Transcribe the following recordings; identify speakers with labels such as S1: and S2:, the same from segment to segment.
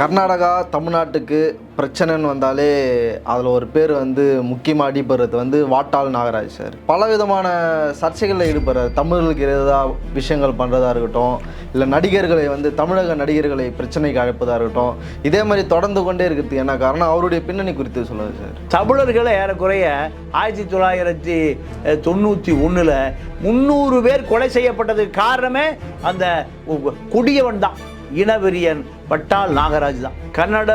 S1: கர்நாடகா தமிழ்நாட்டுக்கு பிரச்சனைன்னு வந்தாலே அதில் ஒரு பேர் வந்து முக்கியமாக அடிபடுறது வந்து வாட்டாள் நாகராஜ் சார். பல விதமான சர்ச்சைகளில் ஈடுபடுறாரு. தமிழர்களுக்கு எதாவது விஷயங்கள் பண்ணுறதா இருக்கட்டும் இல்லை நடிகர்களை வந்து தமிழக நடிகர்களை பிரச்சனைக்கு அழைப்பதாக இருக்கட்டும் இதே மாதிரி தொடர்ந்து கொண்டே இருக்கிறது என்ன காரணம்? அவருடைய பின்னணி குறித்து சொல்லுங்கள் சார்.
S2: தமிழர்களை ஏறக்குறைய ஆயிரத்தி தொள்ளாயிரத்தி தொண்ணூற்றி ஒன்றில் முந்நூறு பேர் கொலை செய்யப்பட்டதுக்கு காரணமே அந்த குடியவன் தான் இனவெறியன் பட்டால் நாகராஜ் தான். கன்னட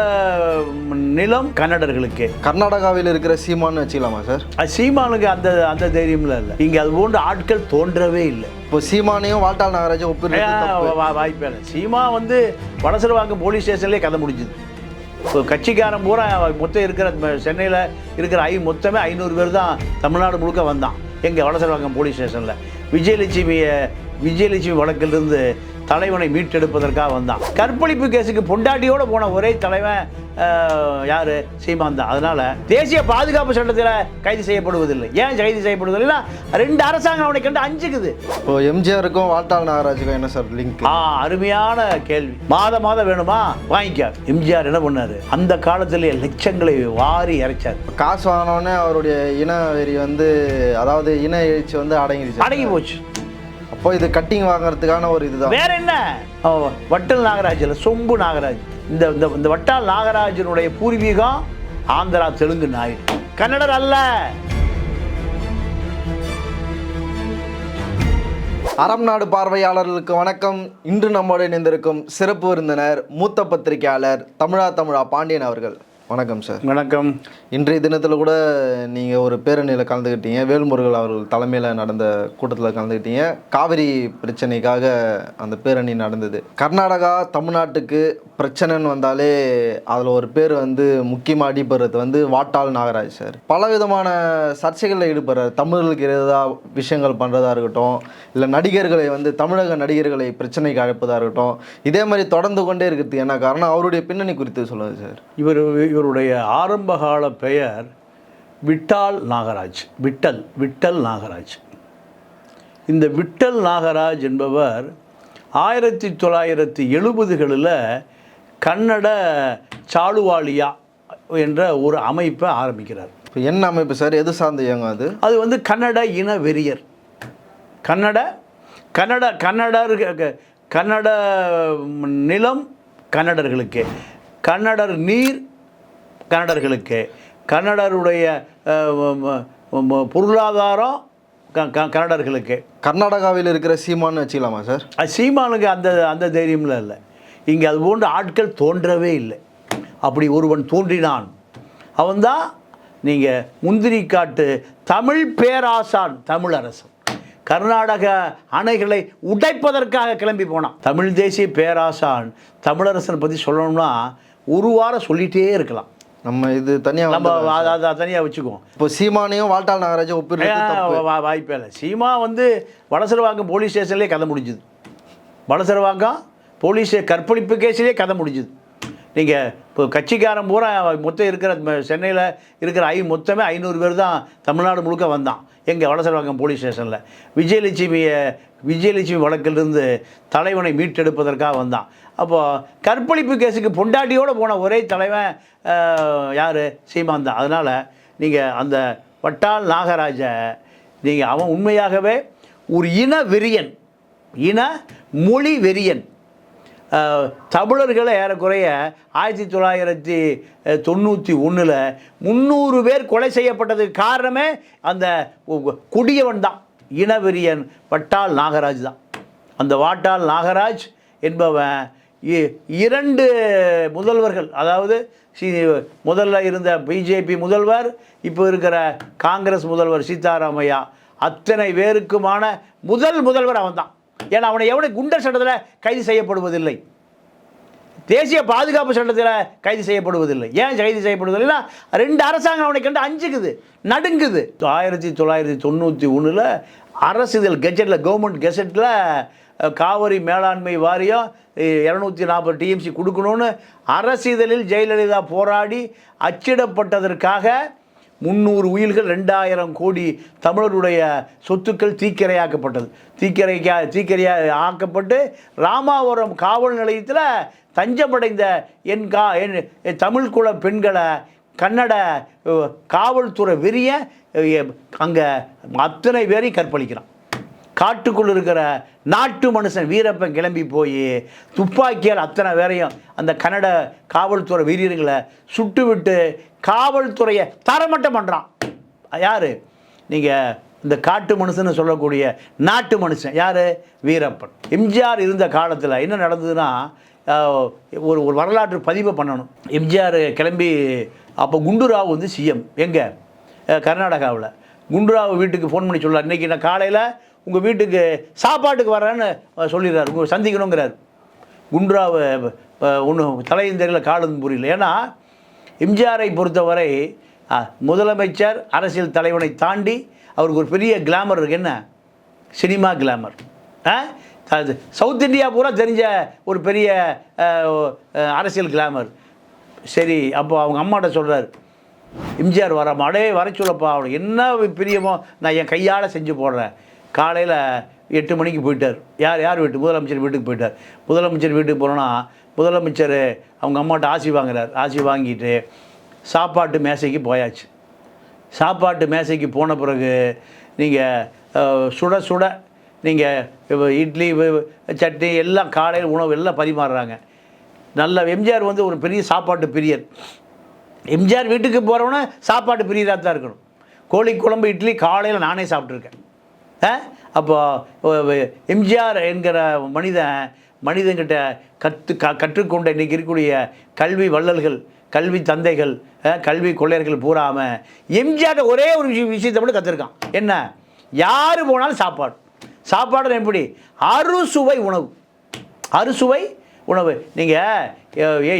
S2: நிலம் கன்னடர்களுக்கு.
S1: கர்நாடகாவில் இருக்கிற சீமான்னு வச்சுக்கலாமா சார்?
S2: அது சீமானுக்கு அந்த அந்த தைரியம்ல இல்லை. இங்கே அது போன்ற ஆட்கள் தோன்றவே இல்லை.
S1: இப்போ சீமானையும் வாட்டாள் நாகராஜும் ஒப்பிடுறது
S2: வாய்ப்பே இல்லை. சீமா வந்து வடசரவாக்கம் போலீஸ் ஸ்டேஷன்லேயே கதை முடிஞ்சுது. இப்போ கட்சிக்காரன் பூரா மொத்தம் இருக்கிற சென்னையில் இருக்கிற ஐ மொத்தமே ஐநூறு பேர் தான் தமிழ்நாடு முழுக்க வந்தான். எங்கள் வடசரவாக்கம் போலீஸ் ஸ்டேஷனில். விஜயலட்சுமியை விஜயலட்சுமி வழக்கிலிருந்து தலைவனை மீட்டெடுப்பதற்காக வந்தான். கற்பழிப்பு கேஸுக்கு பொண்டாட்டியோட போன ஒரே தலைவன் யாரு? சீமான் தான். அதனால தேசிய பாதுகாப்பு சட்டத்தில் கைது செய்யப்படுவதில்லை. ஏன் கைது செய்யப்படுவதில்லைன்னா ரெண்டு அரசாங்கம் அவனை கண்டு அஞ்சுக்குது.
S1: இப்போ எம்ஜிஆருக்கும் வாட்டாள் நாகராஜுக்கும் என்ன சார் லிங்க்?
S2: ஆ அருமையான கேள்வி. மாதம் மாதம் வேணுமா? வாங்கிக்க எம்ஜிஆர் என்ன பண்ணாரு? அந்த காலத்திலே லட்சங்களை வாரி இறைச்சார்.
S1: காசு வாங்கினோடனே அவருடைய இன வெறி வந்து அதாவது இன எழுச்சி வந்து அடங்கிடுச்சு.
S2: அடங்கி போச்சு.
S1: அப்போ இது கட்டிங் வாங்குறதுக்கான ஒரு இதுதான்.
S2: வேற என்ன? வட்டல் நாகராஜ் இல்ல சொம்பு நாகராஜ். இந்த இந்த வட்டால் நாகராஜனுடைய பூர்வீகம் ஆந்திரா தெலுங்கு நாயுடு. கன்னடர் அல்ல.
S1: அறம் நாடு பார்வையாளர்களுக்கு வணக்கம். இன்று நம்மோடு இணைந்திருக்கும் சிறப்பு விருந்தினர் மூத்த பத்திரிகையாளர் தமிழா தமிழா பாண்டியன் அவர்கள். வணக்கம் சார்.
S2: வணக்கம்.
S1: இன்றைய தினத்தில் கூட நீங்கள் ஒரு பேரணியில் கலந்துக்கிட்டீங்க வேல்முருகல் அவர்கள் தலைமையில் நடந்த கூட்டத்தில் கலந்துக்கிட்டீங்க காவிரி பிரச்சனைக்காக அந்த பேரணி நடந்தது. கர்நாடகா தமிழ்நாட்டுக்கு பிரச்சனைன்னு வந்தாலே அதில் ஒரு பேர் வந்து முக்கியமாக அடிபடுறது வந்து வாட்டாள் நாகராஜ் சார். பல விதமான சர்ச்சைகளில் ஈடுபடுறாரு. தமிழர்களுக்கு எதாவது விஷயங்கள் பண்ணுறதா இருக்கட்டும் இல்லை நடிகர்களை வந்து தமிழக நடிகர்களை பிரச்சனைக்கு அழைப்பதாக இருக்கட்டும் இதே மாதிரி தொடர்ந்து கொண்டே இருக்கிறது என்ன காரணம்? அவருடைய பின்னணி குறித்து சொல்லுங்கள் சார்.
S2: இவர் இவருடைய ஆரம்பகால பெயர் விட்டால் நாகராஜ் விட்டல் விட்டல் நாகராஜ். இந்த விட்டல் நாகராஜ் என்பவர் ஆயிரத்தி தொள்ளாயிரத்தி எழுபதுகளில் கன்னட சாளுவாலியா என்ற ஒரு அமைப்பை ஆரம்பிக்கிறார்.
S1: இப்போ என்ன அமைப்பு சார்? எது சார்ந்த இயங்கும் அது?
S2: அது வந்து கன்னட இன வெறியர். கன்னட கன்னட கன்னடர் கன்னட நிலம் கன்னடர்களுக்கு. கன்னடர் நீர் கன்னடர்களுக்கு. கன்னடருடைய பொருளாதாரம் க- கன்னடர்களுக்கு.
S1: கர்நாடகாவில் இருக்கிற சீமான்னு வச்சுக்கலாமா சார்?
S2: அது சீமானுக்கு அந்த அந்த தைரியம்ல இல்லை. இங்கே அது போன்ற ஆட்கள் தோன்றவே இல்லை. அப்படி ஒருவன் தோன்றினான். அவன்தான் நீங்கள் முந்திரி காட்டு தமிழ் பேராசான் தமிழரசன் கர்நாடக அணைகளை உடைப்பதற்காக கிளம்பி போனான். தமிழ் தேசிய பேராசான் தமிழரசனை பற்றி சொல்லணும்னா ஒரு வாரம் சொல்லிகிட்டே இருக்கலாம்.
S1: நம்ம இது தனியாக
S2: நம்ம அதை தனியாக வச்சுக்குவோம்.
S1: இப்போ சீமானையும் வால்டால் நாகராஜும் ஒப்பிடுறது
S2: வாய்ப்பே இல்லை. சீமா வந்து வடசரவாக்கம் போலீஸ் ஸ்டேஷன்லேயே கதை முடிஞ்சுது. வடசரவாக்கம் போலீஸ் கற்பழிப்பு கேஸ்லேயே கதை முடிஞ்சுது. நீங்கள் இப்போ கட்சிக்காரன் பூரா மொத்தம் இருக்கிற சென்னையில் இருக்கிற ஐ மொத்தமே ஐநூறு பேர் தான் தமிழ்நாடு முழுக்க வந்தான். எங்கள் வடசரவாக்கம் போலீஸ் ஸ்டேஷனில். விஜயலட்சுமியை விஜயலட்சுமி வழக்கிலிருந்து தலைவனை மீட்டெடுப்பதற்காக வந்தான். அப்போது கற்பழிப்பு கேஸுக்கு பொண்டாட்டியோடு போன ஒரே தலைவன் யார்? சீமான் தான். அதனால் நீங்கள் அந்த வட்டால் நாகராஜை நீங்கள் அவன் உண்மையாகவே ஒரு இன வெறியன் இன மொழி வெறியன். தமிழர்களை ஏறக்குறைய ஆயிரத்தி தொள்ளாயிரத்தி தொண்ணூற்றி ஒன்றில் முந்நூறு பேர் கொலை செய்யப்பட்டதுக்கு காரணமே அந்த குடியவன் தான். இனவெறியன் வட்டால் நாகராஜ் தான். அந்த வாட்டால் நாகராஜ் என்பவன் இ- இரண்டு முதல்வர்கள் அதாவது முதல்ல இருந்த பிஜேபி முதல்வர் இப்போ இருக்கிற காங்கிரஸ் முதல்வர் சீதாராமையா அத்தனை பேருக்குமான முதல் முதல்வர் அவன் தான் ஏன்னா அவனை எவனை குண்டர் சட்டத்தில் கைது செய்யப்படுவதில்லை. தேசிய பாதுகாப்பு சட்டத்தில் கைது செய்யப்படுவதில்லை. ஏன் கைது செய்யப்படுவதில்லைன்னா ரெண்டு அரசாங்கம் அவனை கண்டு அஞ்சுக்குது நடுங்குது. ஆயிரத்தி தொள்ளாயிரத்தி தொண்ணூற்றி ஒன்றில் அரசிதழ் கெஜெட்டில் கவர்மெண்ட் கெசட்டில் காவிரி மேலாண்மை வாரியம் இரநூத்தி நாற்பது டிஎம்சி கொடுக்கணும்னு அரசிதழில் ஜெயலலிதா போராடி அச்சிடப்பட்டதற்காக முந்நூறு உயிர்கள் ரெண்டாயிரம் கோடி தமிழருடைய சொத்துக்கள் தீக்கிரையாக்கப்பட்டது. தீக்கிரைக்கா தீக்கிரையா ஆக்கப்பட்டு ராமாவரம் காவல் நிலையத்தில் தஞ்சமடைந்த என் கா என் தமிழ்குல பெண்களை கன்னட காவல்துறை வெறிய அங்கே அத்தனை பேரையும் கற்பழிக்கிறான். காட்டுக்குள் இருக்கிற நாட்டு மனுஷன் வீரப்பன் கிளம்பி போய் துப்பாக்கியால் அத்தனை பேரையும் அந்த கன்னட காவல்துறை வீரர்களை சுட்டு விட்டு காவல்துறையை தரமட்டம் பண்ணுறான் யார்? நீங்கள் இந்த காட்டு மனுஷன்னு சொல்லக்கூடிய நாட்டு மனுஷன் யார்? வீரப்பன். எம்ஜிஆர் இருந்த காலத்தில் என்ன நடந்ததுன்னா ஒரு ஒரு வரலாற்று பதிவை பண்ணணும். எம்ஜிஆர் கிளம்பி அப்போ குண்டுராவ் வந்து சிஎம் எங்கே? கர்நாடகாவில். குண்டுராவ் வீட்டுக்கு ஃபோன் பண்ணி சொல்லலாம் இன்றைக்கி நான் காலையில் உங்கள் வீட்டுக்கு சாப்பாட்டுக்கு வர்றேன்னு சொல்லிடுறாரு. உங்கள் சந்திக்கணுங்கிறார். குண்டுராவ் ஒன்றும் தலையும் தெரியல காலும் புரியல. ஏன்னா எம்ஜிஆரை பொறுத்தவரை முதலமைச்சர் அரசியல் தலைவனை தாண்டி அவருக்கு ஒரு பெரிய கிளாமர் இருக்கு. என்ன? சினிமா கிளாமர் ஆ அது சவுத் இந்தியா பூரா தெரிஞ்ச ஒரு பெரிய அரசியல் கிளாமர் சரி அப்போ அவங்க அம்மாட்ட சொல்கிறார் எம்ஜிஆர் வர அடே வர சொல்லப்பா அவனுக்கு என்ன பிரியமோ நான் என் கையால் செஞ்சு போடுறேன். காலையில் எட்டு மணிக்கு போயிட்டார். யார் யார் வீட்டு? முதலமைச்சர் வீட்டுக்கு போயிட்டார். முதலமைச்சர் வீட்டுக்கு போனோன்னா முதலமைச்சர் அவங்க அம்மாட்ட ஆசி வாங்குறார். ஆசி வாங்கிட்டு சாப்பாட்டு மேசைக்கு போயாச்சு. சாப்பாட்டு மேசைக்கு போன பிறகு நீங்கள் சுட சுட நீங்கள் இட்லி சட்னி எல்லாம் காலையில் உணவு எல்லாம் பரிமாறுறாங்க. நல்ல எம்ஜிஆர் வந்து ஒரு பெரிய சாப்பாட்டு பிரியர். எம்ஜிஆர் வீட்டுக்கு போகிறவன சாப்பாட்டு பிரியராக தான் இருக்கணும். கோழி குழம்பு இட்லி காலையில் நானே சாப்பிட்ருக்கேன் ஆ? அப்போ எம்ஜிஆர் என்கிற மனிதன் மனிதன்கிட்ட கற்று க கற்றுக்கொண்ட இன்றைக்கி இருக்கக்கூடிய கல்வி வள்ளல்கள் கல்வி தந்தைகள் கல்வி கொள்ளையர்கள் பூராமல் எம்ஜிஆர் ஒரே ஒரு விஷயம் விஷயத்தை மட்டும் கற்றுருக்கான் என்ன? யார் போனாலும் சாப்பாடு. சாப்பாடு எப்படி? அறுசுவை உணவு. அறுசுவை உணவு. நீங்கள்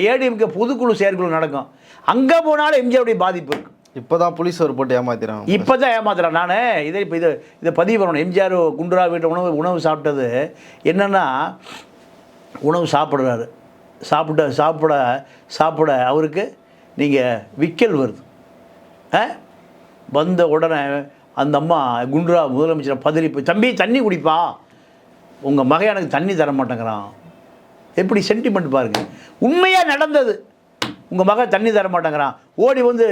S2: ஏடிஎம்கே பொதுக்குழு செயற்குழு நடக்கும். அங்கே போனாலும் எம்ஜிஆருடைய பாதிப்பு இருக்கும்
S1: இப்போ தான் புலிஸ் ஒரு போட்டு ஏமாத்திறான்
S2: இப்போ தான் ஏமாத்துறேன் நான் இதை இப்போ இது இதை பதிவு பண்ணணும். எம்ஜிஆர் குண்டுரா வீட்டு உணவு உணவு சாப்பிட்டது என்னென்னா உணவு சாப்பிட்றாரு. சாப்பிட சாப்பிட சாப்பிட அவருக்கு நீங்கள் விக்கல் வருது. ஆ? வந்த உடனே அந்த அம்மா குண்டுரா முதலமைச்சரை பதறி போய் தம்பி தண்ணி குடிப்பா. உங்கள் மகன் எனக்கு தண்ணி தர மாட்டேங்கிறான். எப்படி சென்டிமெண்ட் பாருங்க. உண்மையாக நடந்தது. உங்கள் மகன் தண்ணி தர மாட்டேங்கிறான். ஓடி வந்து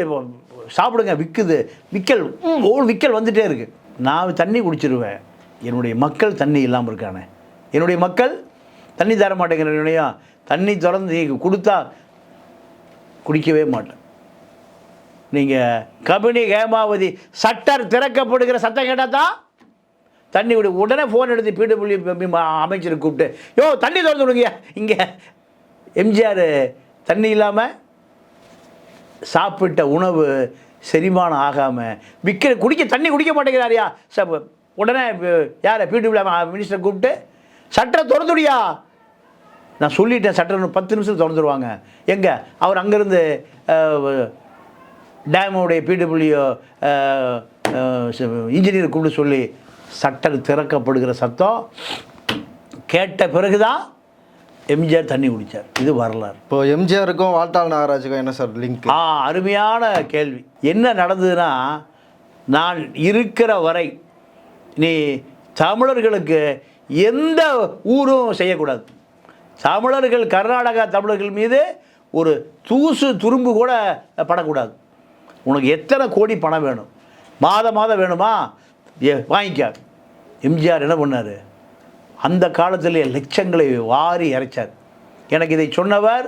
S2: சாப்பிடுங்க விற்குது விற்கல் ம், ஓ விக்கல் வந்துட்டே இருக்கு. நான் தண்ணி குடிச்சிருவேன். என்னுடைய மக்கள் தண்ணி இல்லாமல் இருக்கானே. என்னுடைய மக்கள் தண்ணி தர மாட்டேங்கிறனையா தண்ணி திறந்து கொடுத்தா குடிக்கவே மாட்டேன். நீங்கள் கபினி ஹேமாவதி சட்டர் திறக்கப்படுகிற சத்தம் கேட்டால் தான் தண்ணி விடு உடனே ஃபோன் எடுத்து பிடபிள்யூ அமைச்சரை கூப்பிட்டு யோ தண்ணி திறந்து விடுங்க இங்கே எம்ஜிஆர் தண்ணி இல்லாமல் சாப்பிட்ட உணவு செரிமானம் ஆகாமல் விற்கிற குடிக்க தண்ணி குடிக்க மாட்டேங்கிறாரியா? ச உடனே யாரை? பிடபிள்யூ மினிஸ்டர் கூப்பிட்டு சட்டரை திறந்துடியா? நான் சொல்லிட்டேன் சட்டர் பத்து நிமிஷம் திறந்துருவாங்க. எங்கே? அவர் அங்கேருந்து டேமுடைய பிடபிள்யூ இன்ஜினியர் கூப்பிட்டு சொல்லி சட்டர் திறக்கப்படுகிற சத்தம் கேட்ட பிறகு தான் எம்ஜிஆர் தண்ணி குடித்தார் இது வரலாறு.
S1: இப்போ எம்ஜிஆருக்கும் வால்டால் நாகராஜுக்கும் என்ன சார் லிங்க்?
S2: ஆ அருமையான கேள்வி. என்ன நடந்ததுன்னா நான் இருக்கிற வரை நீ தமிழர்களுக்கு எந்த ஊரும் செய்யக்கூடாது. தமிழர்கள் கர்நாடகா தமிழர்கள் மீது ஒரு தூசு துரும்பு கூட படக்கூடாது. உனக்கு எத்தனை கோடி பணம் வேணும்? மாதம் மாதம் வேணுமா? வாங்கிக்க. எம்ஜிஆர் என்ன பண்ணார்? அந்த காலத்திலே லட்சங்களை வாரி இறைச்சார் எனக்கு இதை சொன்னவர்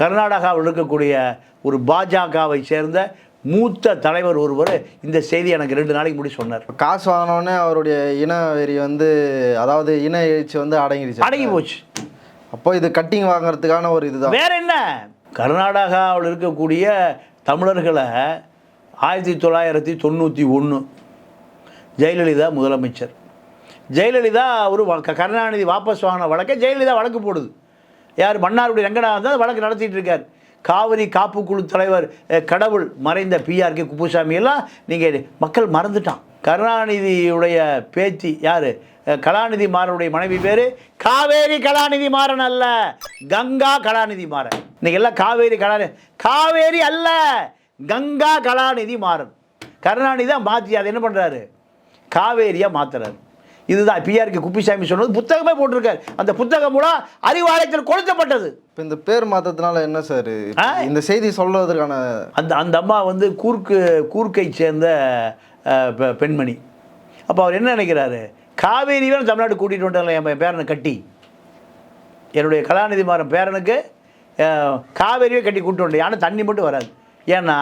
S2: கர்நாடகாவில் இருக்கக்கூடிய ஒரு பாஜகவை சேர்ந்த மூத்த தலைவர் ஒருவர் இந்த செய்தி எனக்கு ரெண்டு நாளைக்கு முன்னாடி சொன்னார்.
S1: காசு வாங்கினோடனே அவருடைய இன வெறி வந்து அதாவது இன எழுச்சி வந்து அடங்கிடுச்சு.
S2: அடங்கி போச்சு.
S1: அப்போ இது கட்டிங் வாங்குறதுக்கான ஒரு இதுதான்.
S2: வேற என்ன? கர்நாடகாவில் இருக்கக்கூடிய தமிழர்களை ஆயிரத்தி தொள்ளாயிரத்தி தொண்ணூற்றி ஒன்று ஜெயலலிதா முதலமைச்சர். ஜெயலலிதா ஒரு வ- க- கருணாநிதி வாபஸ் வாங்கின வழக்கை ஜெயலலிதா வழக்கு போடுது. யார்? மன்னாருடைய ரங்கநாதன் தான் வழக்கு நடத்திட்டு இருக்கார். காவிரி காப்பு குழு தலைவர் கடவுள் மறைந்த பிஆர்கே குப்புசாமி எல்லாம் நீங்கள் மக்கள் மறந்துட்டான். கருணாநிதியுடைய பேச்சு யார்? கலாநிதி மாறனுடைய மனைவி பேர் காவேரி கலாநிதி மாறன் அல்ல. கங்கா கலாநிதி மாறன். இன்னைக்கு எல்லாம் காவேரி கலாநிதி காவேரி அல்ல கங்கா கலாநிதி மாறன். கருணாநிதி தான் மாற்றி அதை என்ன பண்ணுறாரு காவேரியாக மாற்றுறாரு இதுதான் பிஆர்கே குப்பிசாமி சொன்னது புத்தகமே போட்டிருக்காரு. அந்த புத்தகம் மூலம் அறிவாலயத்தில் கொளுத்தப்பட்டது.
S1: இப்போ இந்த பேர் மாற்றத்தினால என்ன சார்? இந்த செய்தி சொல்வதற்கான
S2: அந்த அந்த அம்மா வந்து கூர்க்கு கூர்க்கை சேர்ந்த பெண்மணி. அப்போ அவர் என்ன நினைக்கிறாரு? காவேரி வேணும் தமிழ்நாடு கூட்டிகிட்டு வந்துடலாம் என் பேரனை கட்டி. என்னுடைய கலாநிதி மாறன் பேரனுக்கு காவேரியே கட்டி கூட்டு வந்தேன் ஆனால் தண்ணி மட்டும் வராது. ஏன்னா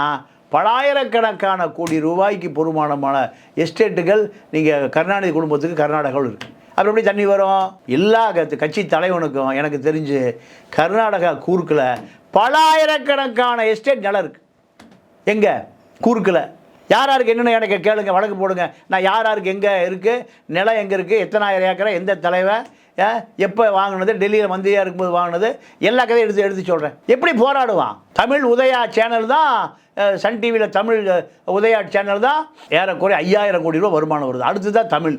S2: பலாயிரக்கணக்கான கோடி ரூபாய்க்கு பொறுமானமான எஸ்டேட்டுகள் நீங்கள் கருணாநிதி குடும்பத்துக்கு கர்நாடகாவில் இருக்குது அப்புறம் எப்படி தண்ணி வரும்? எல்லா கட்சி- கட்சி தலைவனுக்கும் எனக்கு தெரிஞ்சு கர்நாடகா கூர்க்கில் பலாயிரக்கணக்கான எஸ்டேட் நிலம் இருக்குது எங்கே? கூர்க்கில். யார் யாருக்கு என்னென்ன எனக்கு கேளுங்க வழக்கு போடுங்க. நான் யார் யாருக்கு எங்கே இருக்குது நிலம் எங்கே இருக்குது எத்தனாயிரம் ஏக்கரை எந்த தலைவன் எப்போ வாங்கினது டெல்லியில் மந்திரியாக இருக்கும்போது வாங்கினது எல்லா கதையும் எடுத்து எடுத்து சொல்கிறேன் எப்படி போராடுவான்? தமிழ் உதயா சேனல் தான் சன் டிவியில் தமிழ் உதயா சேனல் தான் ஏறக்குறைய ஐயாயிரம் கோடி ரூபா வருமானம் வருது. அடுத்து தான் தமிழ்.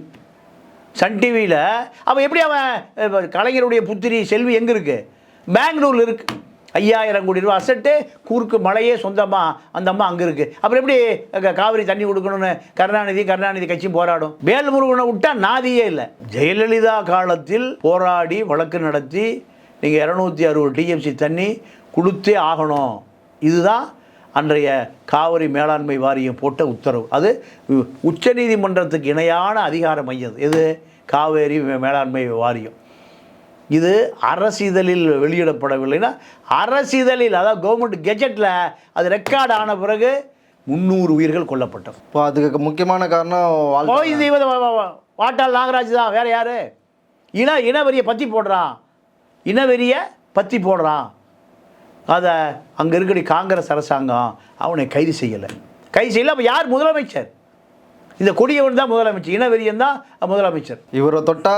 S2: சன் டிவியில் அப்போ எப்படி அவன் கலைஞருடைய புத்திரி செல்வி எங்கே இருக்குது பெங்களூரில் இருக்குது ஐயாயிரம் கோடி ரூபா அசட்டு கூர்க்கு மலையே சொந்தமாக அந்த அம்மா அங்கே இருக்குது அப்புறம் எப்படி காவிரி தண்ணி கொடுக்கணும்னு கருணாநிதி கருணாநிதி கட்சியும் போராடும். வேல்முருகனை விட்டா நாதியே இல்லை. ஜெயலலிதா காலத்தில் போராடி வழக்கு நடத்தி நீங்கள் இரநூத்தி அறுபது டிஎம்சி தண்ணி கொடுத்தே ஆகணும். இதுதான் அன்றைய காவிரி மேலாண்மை வாரியம் போட்ட உத்தரவு. அது உச்சநீதிமன்றத்துக்கு இணையான அதிகார மையம். எது? காவேரி மேலாண்மை வாரியம். இது அரசிதழில் வெளியிடப்படவில்லைன்னா அரசிதழில் அதாவது கவர்மெண்ட் கெஜெட்டில் அது ரெக்கார்ட் ஆன பிறகு முந்நூறு உயிர்கள் கொல்லப்பட்டது.
S1: இப்போ அதுக்கு முக்கியமான காரணம்
S2: ஓய் தெய்வத வா- வா- வா- வாட்டாள் நாகராஜ் தான் வேற யாரு? இன இனவெறியை பற்றி போடுறான். இனவெறியை பற்றி போடுறான். அதை அங்கே இருக்கடி காங்கிரஸ் அரசாங்கம் அவனை கைது செய்யலை. கைது செய்யலை. அப்போ யார் முதலமைச்சர்? இந்த கொடியவன் தான் முதலமைச்சர். இனவெறியன் தான் முதலமைச்சர்.
S1: இவரை தொட்டா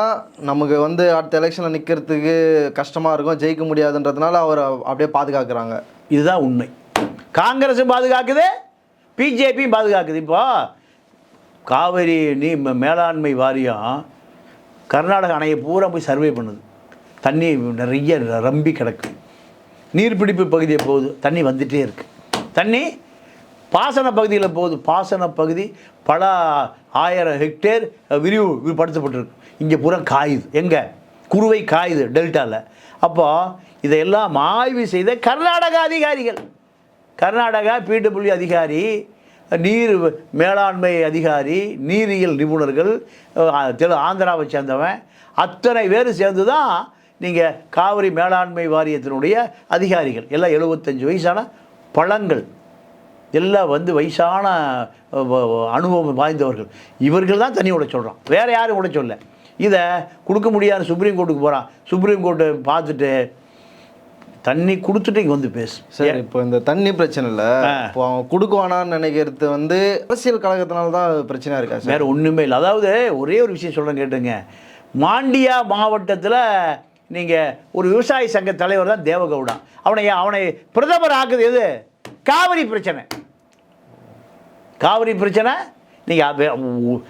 S1: நமக்கு வந்து அடுத்த எலெக்ஷனில் நிற்கிறதுக்கு கஷ்டமாக இருக்கும். ஜெயிக்க முடியாதுன்றதுனால அவரை அப்படியே பாதுகாக்கிறாங்க.
S2: இதுதான் உண்மை. காங்கிரஸும் பாதுகாக்குது பிஜேபியும் பாதுகாக்குது. இப்போ காவிரி நீ மேலாண்மை வாரியம் கர்நாடக அணையை பூரா போய் சர்வே பண்ணுது. தண்ணி நிறைய ரம்பி கிடக்கு. நீர்பிடிப்பு பகுதியை போகுது தண்ணி வந்துகிட்டே இருக்குது தண்ணி பாசன பகுதியில் போகுது. பாசன பகுதி பல ஆயிரம் ஹெக்டேர் விரிவு விரிவுபடுத்தப்பட்டிருக்கு இங்கே பூரா காயுது. எங்கே? குருவை காயுது டெல்டாவில் அப்போ இதையெல்லாம் ஆய்வு செய்த கர்நாடக அதிகாரிகள். கர்நாடகா பிடபிள்யூ அதிகாரி நீர் மேலாண்மை அதிகாரி நீரியல் நிபுணர்கள் ஆந்திராவை சேர்ந்தவன் அத்தனை பேர் சேர்ந்து தான் நீங்கள் காவிரி மேலாண்மை வாரியத்தினுடைய அதிகாரிகள் எல்லாம் எழுபத்தஞ்சு வயசான பழங்கள் எல்லாம் வந்து வயசான அனுபவம் வாய்ந்தவர்கள். இவர்கள் தான் தண்ணி விட சொல்கிறான் வேறு யாரும் விட சொல்ல இதை கொடுக்க முடியாது சுப்ரீம் கோர்ட்டுக்கு போகிறான் சுப்ரீம் கோர்ட்டு பார்த்துட்டு தண்ணி கொடுத்துட்டு இங்கே வந்து பேசு.
S1: சரி இப்போ இந்த தண்ணி பிரச்சனை இல்லை.
S2: ஆ.
S1: இப்போ அவன் கொடுக்குவானான்னு நினைக்கிறது வந்து அரசியல் கழகத்தினால தான் பிரச்சனையாக இருக்கா சார்?
S2: வேற ஒன்றுமே இல்லை. அதாவது ஒரே ஒரு விஷயம் சொல்கிறேன் கேட்டுங்க மாண்டியா மாவட்டத்தில் நீங்கள் ஒரு விவசாய சங்க தலைவர் தான் தேவகவுடா. அவனை அவனை பிரதமர் ஆக்குது எது? காவிரி பிரச்சனை. காவிரி பிரச்சனை? நீங்கள்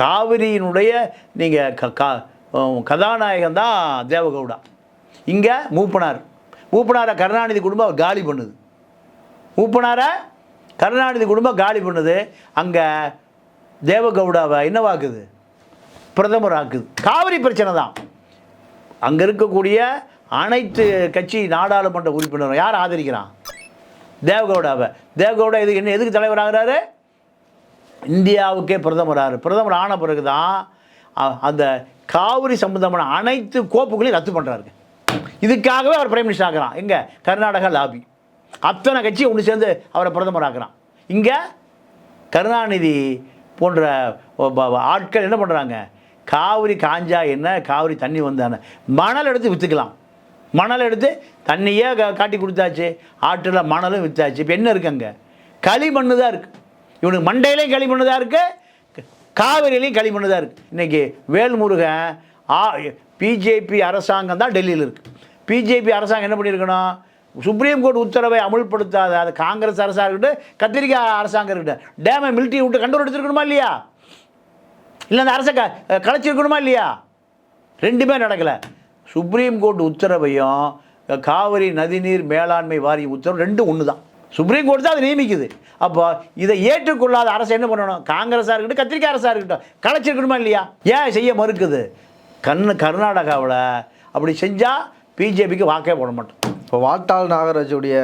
S2: காவிரியினுடைய நீங்கள் க கதாநாயகன் தான் தேவகவுடா. இங்கே மூப்பனார். மூப்பனாரை கருணாநிதி குடும்பம் அவர் காலி பண்ணுது. மூப்பனாரை கருணாநிதி குடும்பம் காலி பண்ணுது. அங்கே தேவகவுடாவை என்னவாக்குது? பிரதமர் ஆக்குது. காவிரி பிரச்சனை தான். அங்கே இருக்கக்கூடிய அனைத்து கட்சி நாடாளுமன்ற உறுப்பினரும் யார் ஆதரிக்கிறான்? தேவகவுடாவை தேவகவுடா இது என்ன எதுக்கு தலைவர் ஆகுறாரு? இந்தியாவுக்கே பிரதமர் பிரதமர் ஆன பிறகு தான் அந்த காவிரி சம்பந்தமான அனைத்து கோப்புகளையும் ரத்து பண்ணுறாருங்க இதுக்காகவே அவர் பிரைம் மினிஸ்டர் ஆகிறான். எங்கே? கர்நாடகா லாபி அத்தனை கட்சி ஒன்று சேர்ந்து அவரை பிரதமர் ஆக்குறான். இங்கே கருணாநிதி போன்ற ஆட்கள் என்ன பண்ணுறாங்க காவிரி காஞ்சா என்ன காவிரி தண்ணி வந்தான? மணல் எடுத்து விற்றுக்கலாம் மணல் எடுத்து தண்ணியே காட்டி கொடுத்தாச்சு. ஆற்றில் மணலும் விற்றாச்சு இப்போ என்ன இருக்கு அங்கே? களிமண்ணு தான் இருக்குது இவனுக்கு மண்டையிலையும் களிமண்ணு தான் இருக்குது காவிரியிலையும் களிமண்ணு தான் இருக்குது இன்றைக்கி வேல்முருகன் ஆ பிஜேபி அரசாங்கம் தான் டெல்லியில் இருக்குது பிஜேபி அரசாங்கம் என்ன பண்ணியிருக்கணும்? சுப்ரீம் கோர்ட் உத்தரவை அமுல்படுத்தாத அது காங்கிரஸ் அரசாக இருக்கட்டும் கத்திரிக்காய் அரசாங்கம் இருக்கட்டும். டேமை மிலிட்டரி விட்டு கண்டுபிடிச்சிருக்கணுமா இல்லையா? இல்லை அந்த அரசை க கலைச்சிருக்கணுமா இல்லையா? ரெண்டுமே நடக்கலை. சுப்ரீம் கோர்ட் உத்தரவையும் காவிரி நதிநீர் மேலாண்மை வாரிய உத்தரவு ரெண்டும் ஒன்று தான் சுப்ரீம் கோர்ட் தான் அதை நியமிக்குது. அப்போ இதை ஏற்றுக்கொள்ளாத அரசு என்ன பண்ணணும்? காங்கிரஸாக இருக்கட்டும் கத்திரிக்காய் அரசாக இருக்கட்டும் கலைச்சிருக்கணுமா இல்லையா? ஏன் செய்ய மறுக்குது? கண்ணு கர்நாடகாவில் அப்படி செஞ்சால் பிஜேபிக்கு வாக்கே போட மாட்டோம்.
S1: இப்போ வாட்டாள் நாகராஜுடைய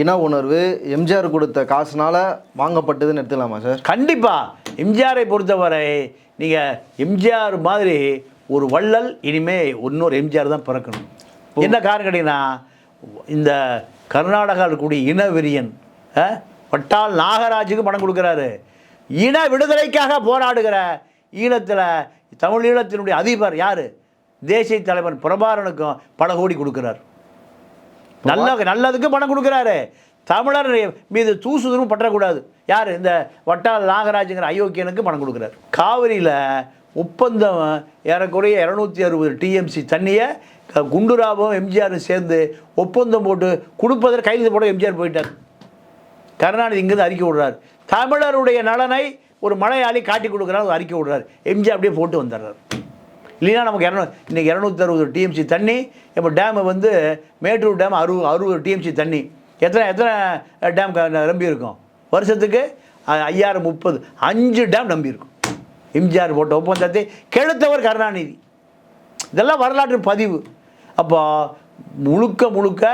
S1: இன உணர்வு எம்ஜிஆர் கொடுத்த காசுனால வாங்கப்பட்டதுன்னு எடுத்துக்கலாமா சார்?
S2: கண்டிப்பாக எம்ஜிஆரை பொறுத்தவரை நீங்கள் எம்ஜிஆர் மாதிரி ஒரு வள்ளல் இனிமே இன்னொரு எம்ஜிஆர் தான் பிறக்கணும். என்ன காரணம் கேட்டிங்கன்னா இந்த கர்நாடகாவில் இருக்கக்கூடிய இனவெறியன் அஹ், வட்டால் நாகராஜுக்கு பணம் கொடுக்குறாரு. இன விடுதலைக்காக போராடுகிற ஈழத்தில் தமிழ் ஈழத்தினுடைய அதிபர் யார்? தேசிய தலைவர் பிரபாரனுக்கும் பல கோடி கொடுக்குறார். நல்ல நல்லதுக்கு பணம் கொடுக்குறாரு. தமிழர் மீது தூசுதலும் பற்றக்கூடாது. யார்? இந்த வட்டால் நாகராஜுங்கிற அயோக்கியனுக்கு பணம் கொடுக்குறாரு. காவிரியில் ஒப்பந்தம் ஏறக்குறைய இரநூத்தி அறுபது டிஎம்சி தண்ணியை க- குண்டுராவும் எம்ஜிஆரும் சேர்ந்து ஒப்பந்தம் போட்டு கொடுப்பதற்கு கைது போட எம்ஜிஆர் போயிட்டார். கருணாநிதி இங்கேருந்து அறிக்கை விடுறார். தமிழருடைய நலனை ஒரு மலையாளி காட்டி கொடுக்குறாரு அறிக்கை விடுறார். எம்ஜிஆர் அப்படியே போட்டு வந்துடுறாரு. இல்லைன்னா நமக்கு இரநூ இன்றைக்கி இரநூத்தி அறுபது டிஎம்சி தண்ணி இப்போ டேமு வந்து மேட்டூர் டேம் அறுபது அறுபது டிஎம்சி தண்ணி. எத்தனை எத்தனை டேம் நம்பி இருக்கும் வருஷத்துக்கு ஐயாயிரம் முப்பது அஞ்சு டேம் நம்பி இருக்கும் எம்ஜிஆர் போட்ட ஒப்பந்தத்தை கெடுத்தவர் கருணாநிதி. இதெல்லாம் வரலாற்று பதிவு. அப்போ முழுக்க முழுக்க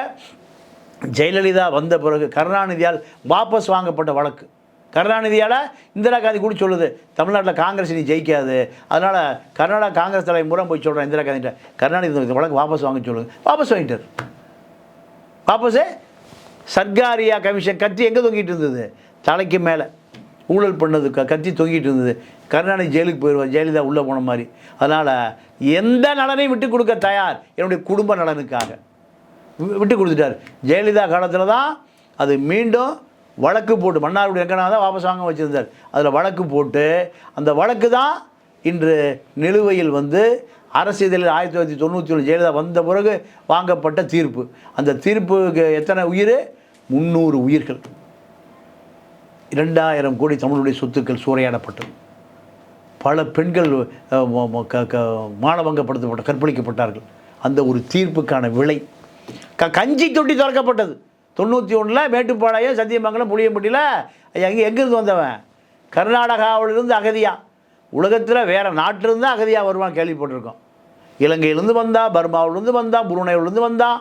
S2: ஜெயலலிதா வந்த பிறகு கருணாநிதியால் வாபஸ் வாங்கப்பட்ட வழக்கு. கருணாநிதியால் இந்திரா காந்தி கூட சொல்லுது தமிழ்நாட்டில் காங்கிரஸ் நீ ஜெயிக்காது. அதனால் கர்நாடகா காங்கிரஸ் தலைவர் முறை போய் சொல்கிறேன் இந்திரா காந்திகிட்ட கருணாநிதி வழக்கு வாபஸ் வாங்க சொல்லுங்க. வாபஸ் வாங்கிட்டார். வாபஸே சர்க்காரியா கமிஷன் கத்தி எங்கே தொங்கிட்டு இருந்தது? தலைக்கு மேலே. ஊழல் பண்ணது க கத்தி தொங்கிட்டு இருந்தது. கருணாநிதி ஜெயிலுக்கு போயிடுவார் ஜெயலலிதா உள்ளே போன மாதிரி. அதனால் எந்த நலனையும் விட்டு கொடுக்க தயார்? என்னுடைய குடும்ப நலனுக்காக. வி- விட்டு கொடுத்துட்டார். ஜெயலலிதா காலத்தில் தான் அது மீண்டும் வழக்கு போட்டு மன்னாருடைய எங்கனா தான் வாபஸ் வாங்க வச்சுருந்தார். அதில் வழக்கு போட்டு அந்த வழக்கு தான் இன்று நிலுவையில் வந்து அரசியலில் ஆயிரத்தி தொள்ளாயிரத்தி தொண்ணூற்றி ஒன்று ஜெயலலிதா வந்த பிறகு வாங்கப்பட்ட தீர்ப்பு. அந்த தீர்ப்புக்கு எத்தனை உயிர்? முந்நூறு உயிர்கள். இரண்டாயிரம் கோடி தமிழுடைய சொத்துக்கள் சூறையாடப்பட்டது. பல பெண்கள் மானவங்கப்படுத்தப்பட்ட கற்பழிக்கப்பட்டார்கள். அந்த ஒரு தீர்ப்புக்கான விலை. க கஞ்சி தொட்டி திறக்கப்பட்டது. தொண்ணூற்றி ஒன்றில் மேட்டுப்பாளையம் சத்தியமங்கலம் புளியம்பட்டியில் எங்கே எங்கேருந்து வந்தவன்? கர்நாடகாவிலிருந்து அகதியாக உலகத்தில் வேறு நாட்டிலிருந்து அகதியாக வருவான் கேள்விப்பட்டிருக்கோம். இலங்கையிலேருந்து வந்தால் பர்மாவிலேருந்து வந்தால் புருணையிலேருந்து வந்தான்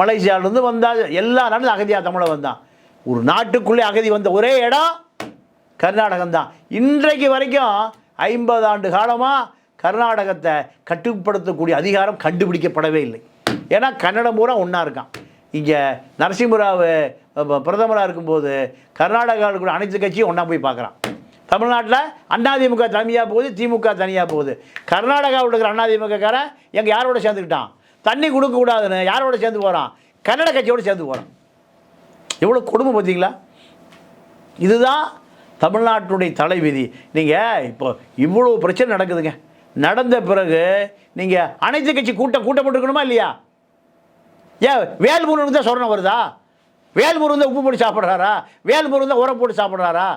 S2: மலேசியாவிலேருந்து வந்தால் எல்லா நாட்டிலும் அகதியாக தமிழை வந்தான். ஒரு நாட்டுக்குள்ளே அகதி வந்த ஒரே இடம் கர்நாடகம் தான் இன்றைக்கு வரைக்கும் ஐம்பது ஆண்டு காலமாக கர்நாடகத்தை கட்டுப்படுத்தக்கூடிய அதிகாரம் கண்டுபிடிக்கப்படவே இல்லை. ஏன்னா கன்னடம் பூரா ஒன்றா இருக்கான். இங்கே நரசிம்மராவ் பிரதமராக இருக்கும்போது கர்நாடகாவில் கூட அனைத்து கட்சியும் ஒன்றா போய் பார்க்குறான். தமிழ்நாட்டில் அதிமுக தனியாக போகுது திமுக தனியாக போகுது. கர்நாடகாவில் இருக்கிற அண்ணாதிமுகக்காரன் எங்கள் யாரோட சேர்ந்துக்கிட்டான்? தண்ணி கொடுக்கக்கூடாதுன்னு யாரோட சேர்ந்து போகிறான் கன்னட கட்சியோடு சேர்ந்து போகிறான் எவ்வளோ கொடுமை பார்த்தீங்களா? இதுதான் தமிழ்நாட்டுடைய தலைவிதி. நீங்கள் இப்போ இவ்வளோ பிரச்சனை நடக்குதுங்க. நடந்த பிறகு நீங்கள் அனைத்து கட்சி கூட்டம் கூட்டப்பட்டிருக்கணுமா இல்லையா? ஏன் வேல்முருகன் தான் சொரணம் வருதா? வேல்முருகன் தான் உப்பு போட்டு சாப்பிட்றாரா? வேல்முருகன் தான் உரம் போட்டு சாப்பிட்றாரா?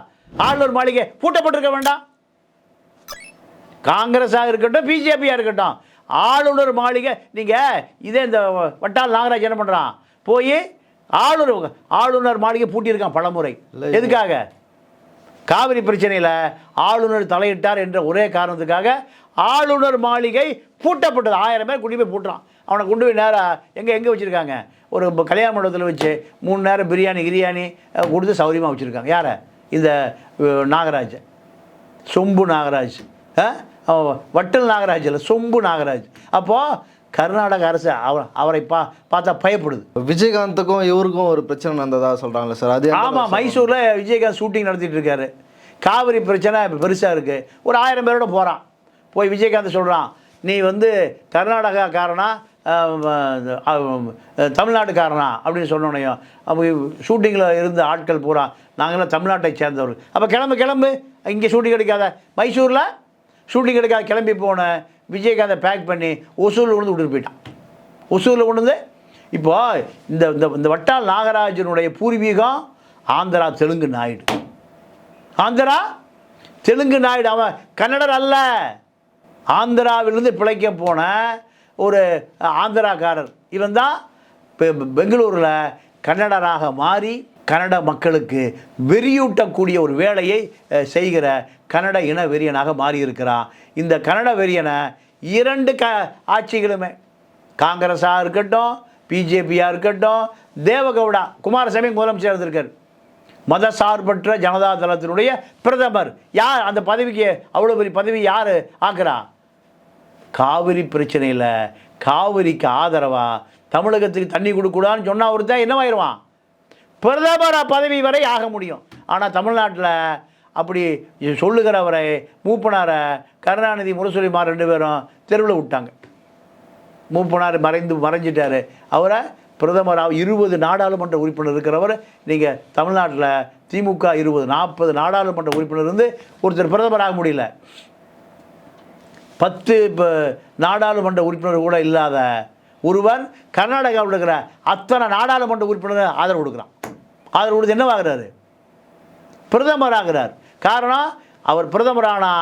S2: ஆளுநர் மாளிகை பூட்டப்பட்டிருக்க வேண்டாம். காங்கிரஸாக இருக்கட்டும் பிஜேபியாக இருக்கட்டும் ஆளுநர் மாளிகை நீங்கள் இதே இந்த வட்டால் நாகராஜ் என்ன பண்ணுறான் போய் ஆளுநர் ஆளுநர் மாளிகை பூட்டியிருக்கான் பலமுறை. எதுக்காக? காவிரி பிரச்சனையில் ஆளுநர் தலையிட்டார் என்ற ஒரே காரணத்துக்காக ஆளுநர் மாளிகை பூட்டப்பட்டது. ஆயிரம் பேர் கொண்டு போய் பூட்டுறான். அவனை கொண்டு போய் நேராக எங்கே எங்கே வச்சுருக்காங்க? ஒரு கல்யாண மண்டபத்தில் வச்சு மூணு நேரம் பிரியாணி கிரியாணி கொடுத்து சௌரியமாக வச்சுருக்காங்க. யாரை? இந்த நாகராஜ். சொம்பு நாகராஜ். வட்டல் நாகராஜ் இல்லை சொம்பு நாகராஜ். அப்போது கர்நாடக அரசு அவர் அவரை பா பார்த்தா பயப்படுது.
S1: விஜயகாந்துக்கும் இவருக்கும் ஒரு பிரச்சனை நடந்ததா சொல்றாங்களே சார்? அது
S2: ஆமாம் மைசூரில் விஜயகாந்த் ஷூட்டிங் நடத்திட்டு இருக்காரு. காவிரி பிரச்சனை இப்போ பெருசாக இருக்குது ஒரு ஆயிரம் பேரோட போகிறான் போய் விஜயகாந்த் சொல்கிறான் நீ வந்து கர்நாடகாக்காரனா அஹ், அஹ், தமிழ்நாட்டுக்காரனா அப்படின்னு சொன்னோனையும் அப்போ ஷூட்டிங்கில் இருந்த ஆட்கள் பூரா நாங்களாம் தமிழ்நாட்டை சேர்ந்தவர்கள். அப்போ கிளம்பு கிளம்பு. இங்கே ஷூட்டிங் கிடைக்காத மைசூரில் ஷூட்டிங் கிடைக்காத கிளம்பி போன விஜயகாந்தை பேக் பண்ணி ஒசூரில் கொண்டு விட்டுட்டு போயிட்டான். ஒசூரில் கொண்டு வந்து இப்போ இந்த இந்த இந்த வட்டால் நாகராஜனுடைய பூர்வீகம் ஆந்திரா தெலுங்கு நாயுடு. ஆந்திரா தெலுங்கு நாயுடு. அவன் கன்னடர் அல்ல. ஆந்திராவிலிருந்து பிழைக்க போன ஒரு ஆந்திராக்காரர். இவன் தான் பெங்களூரில் கன்னடராக மாறி கன்னட மக்களுக்கு வெறியூட்டக்கூடிய ஒரு வேலையை செய்கிற கன்னட இன வெறியனாக மாறியிருக்கிறான் இந்த கன்னட வெறியனை இரண்டு க ஆட்சிகளுமே. காங்கிரஸாக இருக்கட்டும் பிஜேபியாக இருக்கட்டும் தேவகவுடா குமாரசாமி முதலமைச்சர் இருந்திருக்கார். மத சார்பற்ற ஜனதா தளத்தினுடைய பிரதமர். யார் அந்த பதவிக்கு அவ்வளோ பெரிய பதவி யார் ஆக்குறா? காவிரி பிரச்சனையில் காவிரிக்கு ஆதரவாக தமிழகத்துக்கு தண்ணி கொடுக்கூடாதுன்னு சொன்னால் ஒருத்தன் என்னவாயிருவான்? பிரதமர் பதவி வரை ஆக முடியும். ஆனால் தமிழ்நாட்டில் அப்படி சொல்லுகிறவரை மூப்பனாரை கருணாநிதி முரசொலிமார் ரெண்டு பேரும் தெருவில் விட்டாங்க. மூப்பனார் மறைந்து மறைஞ்சிட்டார். அவரை பிரதமராக இருபது நாடாளுமன்ற உறுப்பினர் இருக்கிறவர். நீங்கள் தமிழ்நாட்டில் திமுக இருபது நாற்பது நாடாளுமன்ற உறுப்பினர் இருந்து ஒருத்தர் பிரதமராக முடியல. பத்து இப்போ நாடாளுமன்ற உறுப்பினர் கூட இல்லாத ஒருவர் கர்நாடகாவில் இருக்கிற அத்தனை நாடாளுமன்ற உறுப்பினர் ஆதரவு கொடுக்குறான். அதில் கொடுத்து என்னவாகிறாரு பிரதமர் ஆகிறார் காரணம் அவர் பிரதமரானா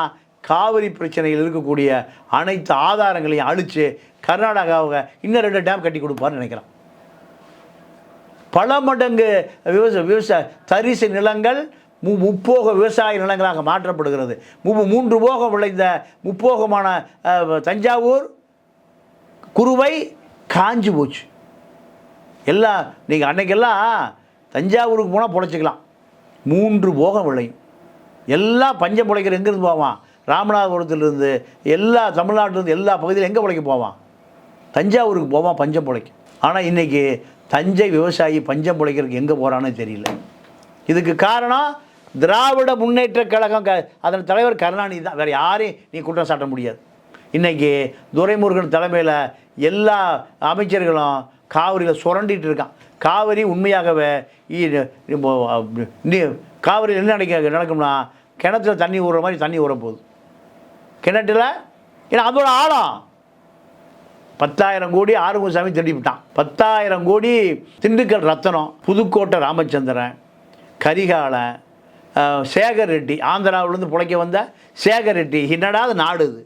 S2: காவிரி பிரச்சனையில் இருக்கக்கூடிய அனைத்து ஆதாரங்களையும் அழித்து கர்நாடகாவை இன்னும் ரெண்டு டேம் கட்டி கொடுப்பார்னு நினைக்கிறான். பல மடங்கு விவசாய விவசாய தரிசு நிலங்கள் மு முப்போக விவசாய நிலங்களாக மாற்றப்படுகிறது. மு மூன்று போகம் விளைந்த முப்போகமான தஞ்சாவூர் குருவை காஞ்சி போச்சு. எல்லாம் நீங்கள் அன்னைக்கெல்லாம் தஞ்சாவூருக்கு போனால் பொழைச்சிக்கலாம் மூன்று போகம் விளையும். எல்லாம் பஞ்சம் பிழைக்கிற எங்கேருந்து போவான்? ராமநாதபுரத்துலேருந்து எல்லா தமிழ்நாட்டிலேருந்து எல்லா பகுதியிலும் எங்கே பிழைக்க போவான்? தஞ்சாவூருக்கு போவான் பஞ்சம் பிழைக்கும் ஆனால் இன்றைக்கி தஞ்சை விவசாயி பஞ்சம் பிழைக்கிறதுக்கு எங்கே போகிறான்னு தெரியல. இதுக்கு காரணம் திராவிட முன்னேற்ற கழகம் க அதன் தலைவர் கருணாநிதி தான். வேறு யாரையும் நீ குற்றம் சாட்ட முடியாது. இன்றைக்கி துரைமுருகன் தலைமையில் எல்லா அமைச்சர்களும் காவிரியில் சுரண்டிகிட்டு இருக்கான். காவிரி உண்மையாகவே காவிரி என்ன நடக்க நடக்கும்னா கிணத்துல தண்ணி ஊறுற மாதிரி தண்ணி ஊற போகுது. கிணற்றுல ஏன்னா அதோட ஆழம். பத்தாயிரம் கோடி ஆறுமுகசாமி திருடி விட்டான். பத்தாயிரம் கோடி திண்டுக்கல் ரத்தனம் புதுக்கோட்டை ராமச்சந்திரன் கரிகாலன் சேகர் ரெட்டி ஆந்திராவிலேருந்து பிழைக்க வந்த சேகர் ரெட்டி என்னடா அது நாடு இது?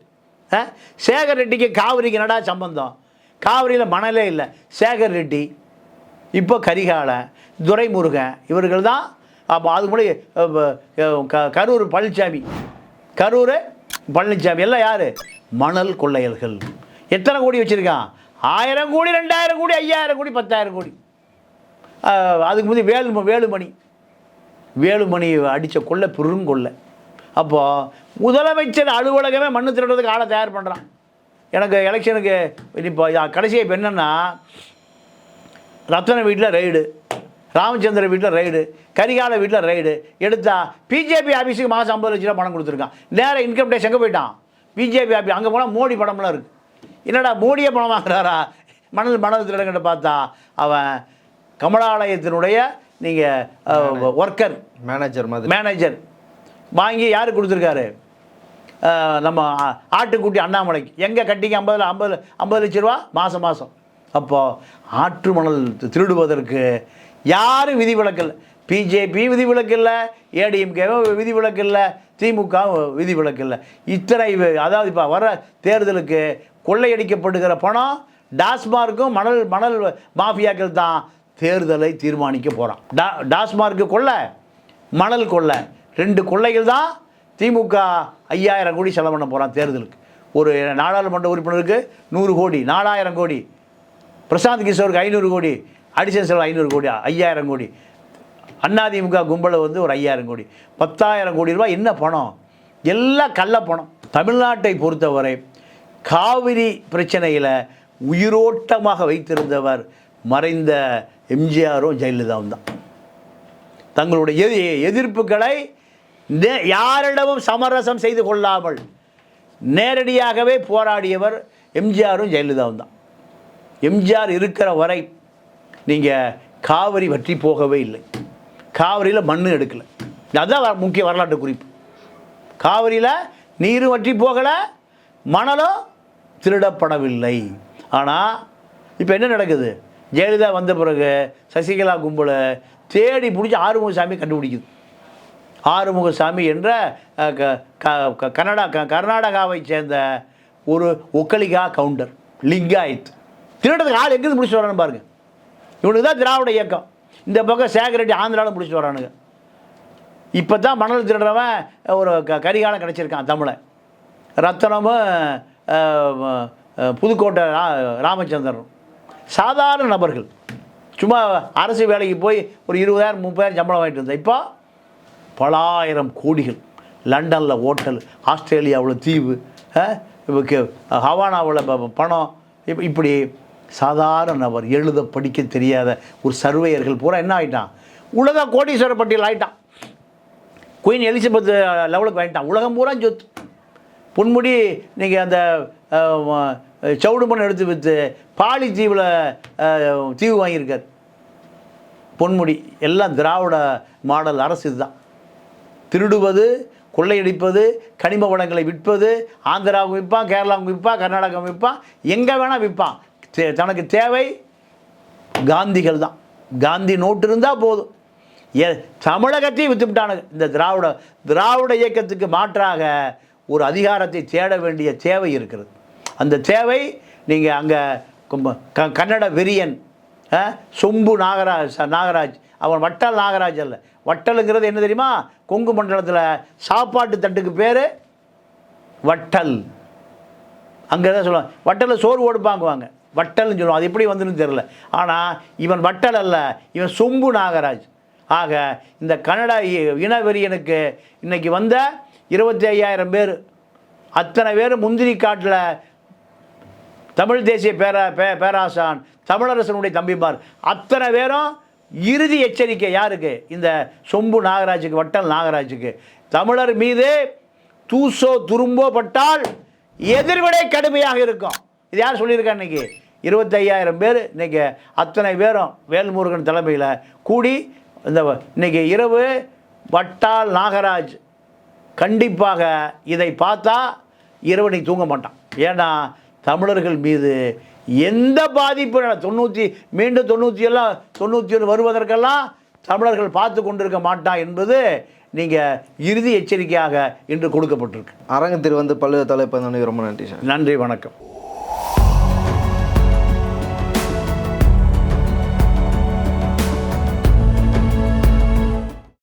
S2: சேகர் ரெட்டிக்கு காவிரிக்கு என்னடா சம்பந்தம்? காவிரியில் மணலே இல்லை. சேகர் ரெட்டி இப்போ கரிகாலன் துரைமுருகன் இவர்கள் தான் அப்போ அது முன்னாடி க- கரூர் பழனிசாமி கரூர் பழனிசாமி எல்லாம் யார்? மணல் கொள்ளையர்கள். எத்தனை கோடி வச்சுருக்கான்? ஆயிரம் கோடி ரெண்டாயிரம் கோடி ஐயாயிரம் கோடி பத்தாயிரம் கோடி. அதுக்கு முந்தைய வேலு வேலுமணி. வேலுமணி அடித்த கொள்ளை பெருங்கொள்ளை. அப்போது முதலமைச்சர் அலுவலகமே மண்ணு திருடுறதுக்கு ஆளை தயார் பண்ணுறான் எனக்கு எலெக்ஷனுக்கு இப்போ கடைசியை இப்போ என்னென்னா ரத்ன வீட்டில் ரைடு ராமச்சந்திர வீட்டில் ரைடு கரிகால வீட்டில் ரைடு எடுத்தா பிஜேபி ஆஃபீஸுக்கு மாதம் ஐம்பது லட்ச ரூபா பணம் கொடுத்துருக்கான். நேராக இன்கம் டேக்ஸ் எங்கே போயிட்டான்? பிஜேபி ஆஃபீஸ் அங்கே போனால் மோடி படம்லாம் இருக்குது என்னடா மோடியே பணம் வாங்குறாரா? மணல் மணல் திருடங்கிட்ட பார்த்தா அவன் கமலாலயத்தினுடைய நீங்கள் ஒர்க்கர்
S1: மேனேஜர் மாதிரி.
S2: மேனேஜர் வாங்கி யார் கொடுத்துருக்காரு? நம்ம ஆட்டுக்குட்டி அண்ணாமலைக்கு. எங்கே கட்டிங்க ஐம்பது ஐம்பது ஐம்பது லட்ச ரூபா? மாதம் மாதம் அப்போது ஆற்று மணல் திருடுவதற்கு யாரும் விதிவிலக்கு பிஜேபி விதிவிலக்கு இல்லை ஏடிஎம்கேவும் விதிவிலக்கு இல்லை திமுக விதிவிலக்கு இல்லை இத்தனை அதாவது இப்போ வர தேர்தலுக்கு கொள்ளையடிக்கப்படுகிற பணம் டாஸ்மார்க்கும் மணல் மணல் மாஃபியாக்கள் தான் தேர்தலை தீர்மானிக்க போகிறான் டா டாஸ்மார்க்கு கொள்ளை மணல் கொள்ளை. ரெண்டு கொள்ளைகள் தான் திமுக ஐயாயிரம் கோடி செலவு பண்ண போகிறான் தேர்தலுக்கு. ஒரு நாடாளுமன்ற உறுப்பினருக்கு நூறு கோடி நாலாயிரம் கோடி. பிரசாந்த் கிஷோருக்கு ஐநூறு கோடி அடிஷன் செலவு ஐநூறு கோடி ஐயாயிரம் கோடி. அதிமுக கும்பலை வந்து ஒரு ஐயாயிரம் கோடி. பத்தாயிரம் கோடி ரூபாய் என்ன பணம்? எல்லாம் கள்ள பணம். தமிழ்நாட்டை பொறுத்தவரை காவிரி பிரச்சனையில் உயிரோட்டமாக வைத்திருந்தவர் மறைந்த எம்ஜிஆரும் ஜெயலலிதாவும் தான். தங்களுடைய எதி எதிர்ப்புகளை நே- யாரிடமும் சமரசம் செய்து கொள்ளாமல் நேரடியாகவே போராடியவர் எம்ஜிஆரும் ஜெயலலிதாவும் தான். எம்ஜிஆர் இருக்கிற வரை நீங்கள் காவிரி வற்றி போகவே இல்லை. காவிரியில் மண் எடுக்கலை. அதுதான் முக்கிய வரலாற்று குறிப்பு. காவிரியில் நீரும் வற்றி போகலை மணலும் திருடப்படவில்லை. ஆனால் இப்போ என்ன நடக்குது? ஜெயலலிதா வந்த பிறகு சசிகலா கும்பலை தேடி பிடிச்சி ஆறுமுகசாமி கண்டுபிடிக்குது. ஆறுமுகசாமி என்ற கனடா க- க- க- க- சேர்ந்த ஒரு ஒக்கலிகா கவுண்டர் லிங்காயத். திருடத்துக்கு ஆள் எங்கேருந்து முடிச்சு வரான்னு பாருங்க. இவனுக்கு தான் திராவிட இயக்கம். இந்த பக்கம் சேகரெட்டி ஆந்திராவில் பிடிச்சிட்டு வரானுங்க. இப்போ தான் மணல் திருடுறவன் ஒரு க கரிகாலம் கிடச்சிருக்கான் தமிழை. ரத்தனமும் புதுக்கோட்டை ரா ராமச்சந்திரனும் சாதாரண நபர்கள். சும்மா அரசு வேலைக்கு போய் ஒரு இருபதாயிரம் முப்பதாயிரம் சம்பளம் வாங்கிட்டு இருந்தேன் இப்போ பலாயிரம் கோடிகள். லண்டனில் ஓட்டல் ஆஸ்திரேலியாவில் தீவு இப்போ ஹவானாவில் ப- பணம் இப்போ இப்படி சாதாரண நபர் எழுத படிக்க தெரியாத ஒரு சர்வேயர்கள் பூரா என்ன ஆகிட்டான் உலக கோடீஸ்வர பட்டியல் ஆகிட்டான் குயின் எலிசபெத் லெவலுக்கு வாங்கிட்டான். உலகம் பூரா சொத்து. பொன்முடி நீங்கள் அந்த அஹ், சவுடு மண் எடுத்து விற்று பாலி தீவில் தீவு வாங்கியிருக்கார். பொன்முடி எல்லாம் திராவிட மாடல் அரசு இதுதான். திருடுவது கொள்ளையடிப்பது கனிம வளங்களை விற்பது ஆந்திராவுக்கு விற்பான் கேரளாவுக்கு விற்பான் கர்நாடகாவுக்கு விற்பான் எங்கே வேணால் விற்பான். தனக்கு தேவை காந்திகள் தான். காந்தி நோட்டு இருந்தால் போதும். ஏ தமிழகத்தையும் வித்துவிட்டானுங்க. இந்த திராவிட திராவிட இயக்கத்துக்கு மாற்றாக ஒரு அதிகாரத்தை தேட வேண்டிய தேவை இருக்கிறது. அந்த தேவை நீங்கள் அங்கே க கன்னட வெறியன் சொம்பு நாகராஜ் நாகராஜ் அவன் வட்டல் நாகராஜ் அல்ல. வட்டலுங்கிறது என்ன தெரியுமா? கொங்கு மண்டலத்தில் சாப்பாட்டு தட்டுக்கு பேர் வட்டல். அங்கே தான் சொல்லுவாங்க. வட்டலில் சோறு ஓடுப்பாங்குவாங்க வட்டல்னு சொல்லுவோம் அது எப்படி வந்துன்னு தெரில ஆனால் இவன் வட்டல் அல்ல இவன் சொம்பு நாகராஜ். ஆக இந்த கனடா இ- இனவெறியனுக்கு இன்றைக்கி வந்த இருபத்தி ஐயாயிரம் பேர் அத்தனை பேர் முந்திரி காட்டில் தமிழ் தேசிய பேரா பே பேராசான் தமிழரசனுடைய தம்பிமார். அத்தனை பேரும் இறுதி எச்சரிக்கை யாருக்கு? இந்த சொம்பு நாகராஜுக்கு வட்டல் நாகராஜுக்கு. தமிழர் மீது தூசோ துரும்போ பட்டால் எதிர்விடை கடுமையாக இருக்கும். இது யார் சொல்லியிருக்கா இன்னைக்கு? இருபத்தையாயிரம் பேர் இன்னைக்கு அத்தனை பேரும் வேல்முருகன் தலைமையில் கூடி இந்த இன்னைக்கு இரவு வட்டால் நாகராஜ் கண்டிப்பாக இதை பார்த்தா இரவு நீ தூங்க மாட்டான். ஏன்னா தமிழர்கள் மீது எந்த பாதிப்பு தொண்ணூற்றி மீண்டும் தொண்ணூற்றி எல்லாம் தொண்ணூற்றி ஒன்று வருவதற்கெல்லாம் தமிழர்கள் பார்த்து கொண்டிருக்க மாட்டான் என்பது நீங்கள் இறுதி எச்சரிக்கையாக இன்று கொடுக்கப்பட்டிருக்கு.
S1: அரங்கத்தில் வந்து பல்வேறு தலைப்பு ரொம்ப நன்றி சார்.
S2: நன்றி வணக்கம்.